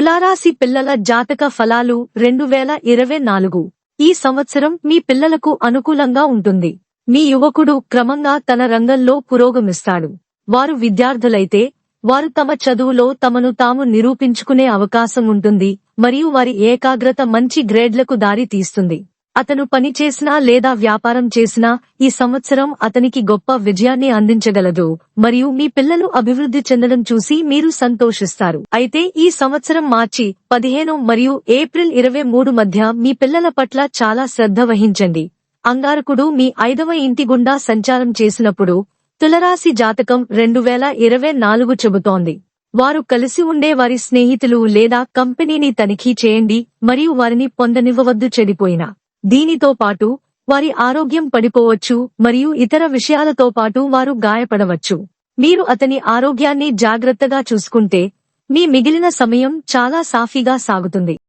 తులారాశి పిల్లల జాతక ఫలాలు రెండు వేల ఇరవై నాలుగు. ఈ సంవత్సరం మీ పిల్లలకు అనుకూలంగా ఉంటుంది. మీ యువకుడు క్రమంగా తన రంగంలో పురోగమిస్తాడు. వారు విద్యార్థులైతే వారు తమ చదువులో తమను తాము నిరూపించుకునే అవకాశం ఉంటుంది మరియు వారి ఏకాగ్రత మంచి గ్రేడ్లకు దారి తీస్తుంది అతను పని చేసినా లేదా వ్యాపారం చేసినా ఈ సంవత్సరం అతనికి గొప్ప విజయాన్ని అందించగలదు. మరియు మీ పిల్లలు అభివృద్ధి చెందడం చూసి మీరు సంతోషిస్తారు. అయితే ఈ సంవత్సరం మార్చి పదిహేను మరియు ఏప్రిల్ ఇరవై మూడు మధ్య మీ పిల్లల పట్ల చాలా శ్రద్ధ వహించండి. అంగారకుడు మీ ఐదవ ఇంటి గుండా సంచారం చేసినప్పుడు తులరాశి జాతకం రెండు వేల ఇరవై నాలుగు చెబుతోంది. వారు కలిసి ఉండే వారి స్నేహితులు లేదా కంపెనీని తనిఖీ చేయండి మరియు వారిని పొందనివ్వవద్దు చెడిపోయినా. దీనితో పాటు వారి ఆరోగ్యం పడిపోవచ్చు మరియు ఇతర విషయాలతో పాటు వారు గాయపడవచ్చు. మీరు అతని ఆరోగ్యాన్ని జాగ్రత్తగా చూసుకుంటే మీ మిగిలిన సమయం చాలా సాఫీగా సాగుతుంది.